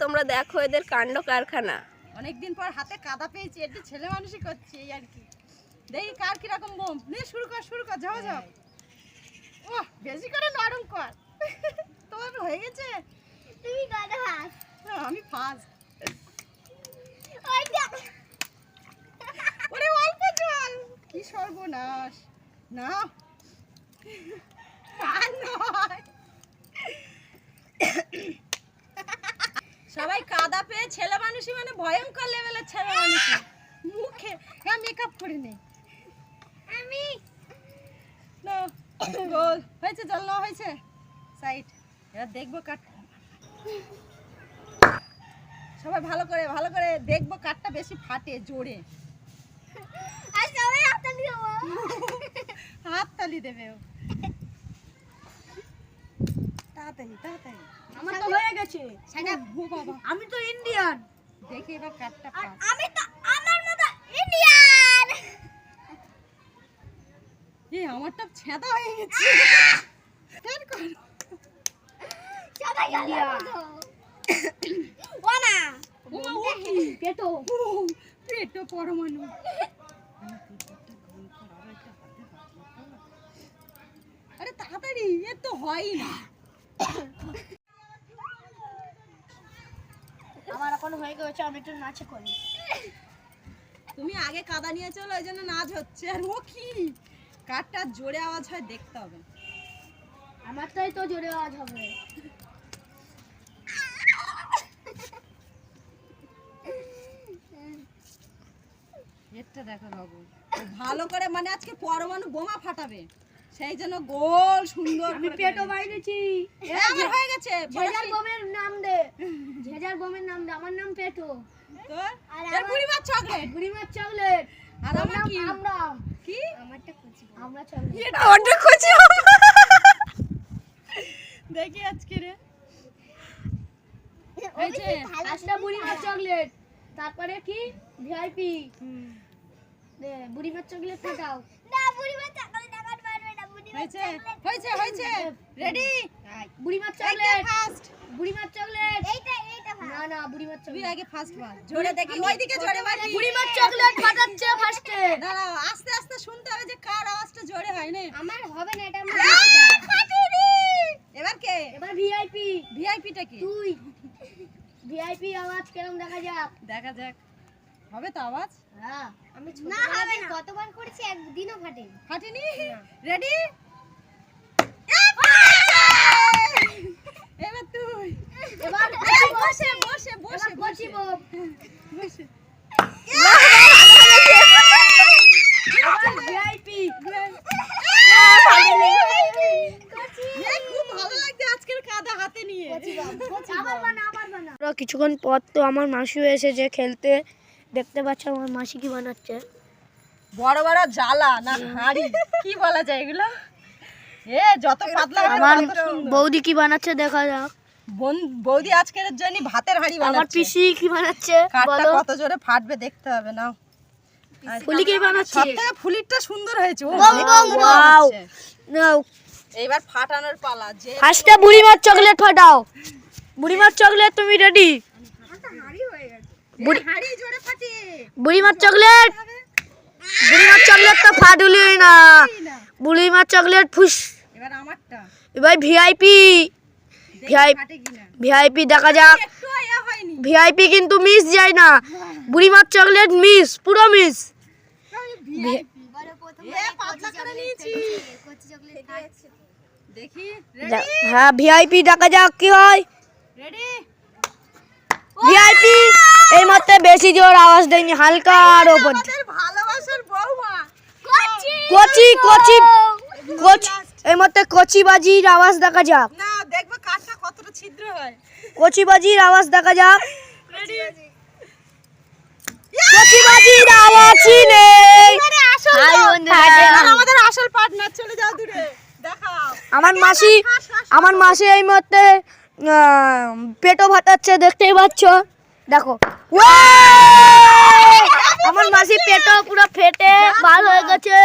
তোমরা দেখো এদের কাণ্ড কারখানা। অনেকদিন পর হাতে কাদা পেয়েছি একটু ছেলে মানুষই করছি এই আর কি। দেখি কার কীরকম বোম। নে শুরু কর শুরু কর যাও যাও ও বেশি করে নরম কর। তোমার হয়ে গেছে? তুমি গাড়ি হাস। হ্যাঁ, আমি ফার্স্ট ওই দেখ। ওরে অল্প জল। কি সর্বনাশ। না। আর নয়। সবাই কাদা পেয়ে ছেলে মানুষই মানে ভয়ঙ্কর লেভেলের ছেলে মানুষই মুখে হ্যাঁ মেকআপ করে নে। আমি। না গোল হয়েছে জল নেওয়া হয়েছে? সাইড এবার দেখব কাট সবাই ভালো করে ভালো করে দেখব কাঠটা বেশি ফাটে জোরে। হাতে তালি দেবে। তাড়াতাড়ি তাড়াতাড়ি। আমার তো হয়ে গেছে। আমি তো ইন্ডিয়ান দেখি এবার পাস আমি তো আমার মতো ইন্ডিয়ান এই আমারটা ছেঁদা হয়ে গেছে। ফের কর। ও কি? পেটো। পরমাণু। আরে তাড়াতাড়ি এ তো হয়ই না আমার এখন হয়ে গেছে আমি একটু নাচে করি। তুমি আগে কাদা নিয়ে চলো ওই জন্য নাচ হচ্ছে। আর ও কি কাঠটা জোরে আওয়াজ হয় দেখতে হবে। আমারটাই তো জোরে আওয়াজ হবে। এটা দেখো বাবু। ভালো করে মানে আজকে পরমাণু বোমা ফাটাবে। সেই জন্য গোল সুন্দর আমি পেটো বাইরেছি। এ, আমার হয়ে গেছে বোমের নাম দে। বোমের নাম দে আমার নাম পেটো। তোর আর চকলেট বুড়িমার চকলেট আর আমার কি? আমরা কি? আমারটা খুঁজি আমরা চকলেট এটা অর্ডার করছি দেখি আজকে রে। ফার্স্টটা বুড়িমার চকলেট তারপরে কি? ভিআইপি। দে বুড়িমার চকলেট ফাটাও না হয়েছে হয়েছে হয়েছে। রেডি বুড়িমার চকলেট চকলেট ফার্স্ট বুড়িমার চকলেট এইটা এইটা না না বুড়িমার তুই চকলেট আগে ফার্স্ট মার জোরে দেখি। ওইদিকে জোরে মারি বুড়িমার চকলেট ফাটাচ্ছে ফার্স্টে দাঁড়াও আস্তে আস্তে শুনতে হবে যে কার আওয়াজটা জোরে হয় না। আমার হবে না এটা এবার কে? এবার ভিআইপি ভিআইপিটা কি? তুই। ভিআইপি আওয়াজ কেমন দেখা যাক? দেখা যাক। হবে তো আওয়াজ? হ্যাঁ। আমি না হবে না। কতবার করেছি একদিনও ফাটে ফাটেনি রেডি এবার তুই। এবার বসে বসে বসে বসে। বসে। এবার ভিআইপি এ, খুব ভালো লাগছে আজকের হাতে নিয়ে। আবার বানা আবার বানা। কিছুক্ষণ পর তো আমার মাসিও এসেছে খেলতে দেখতে পাচ্ছ আমার মাসি কি বানাচ্ছে? বড় বড় জ্বালা না হাড়ি? কি বলা যায় এগুলো? এ যত পাতলা আমার বৌদি কি বানাচ্ছে দেখা যাক। বোন- বৌদি আজকের জন্য ভাতের হাড়ি আমার পিসি কি বানাচ্ছে কাঠটা বলো। কত জোরে ফাটবে দেখতে হবে না ফুলি কি বানাচ্ছে? সব থেকে ফুলিরটা সুন্দর হয়েছে ও বম, দেখতে বম, ভালো wow. লাগছে। নাও। এইবার ফাটানোর পালা যে ফার্স্টে বুড়িমার চকলেট ফাটাও। বুড়িমার চকলেট তুমি রেডি বুড়ি- বুড়িমার চকলেট। বুড়িমার চকলেট তো ফাটুলি না। বুড়িমার চকলেট ফুস। এবার আমারটা। এবার ভিআইপি। ভিআইপি দেখা যাক। ভিআইপি কিন্তু মিস যায় না। বুড়িমার চকলেট মিস পুরো মিস। এ পাতলা করে নিয়েছি। দেখি হ্যাঁ ভিআইপি দেখা যাক কি হয়। রেডি? ভিআইপি এই মাত্র বেশি জোর আওয়াজ দেয়নি হালকা আর ওপর কচি। কচি কচি এই মাত্র কচি বাজির আওয়াজ দেখা যাক। না দেখব কাঠটা কতটা ছিদ্র হয়। কচি বাজির আওয়াজ দেখা যাক। কচি বাজির আওয়াজই নেই। হাই বন্ধুরা। এবার আমাদের আসল পার্টনার চলে যাও দূরে। দেখাও। আমার মাসি আমার মাসি এই মুহূর্তে আহ, ভাটাচ্ছে দেখতেই পাচ্ছ? দেখো! আমার মাসি পেটও পুরো ফেটে বার হয়ে গেছে।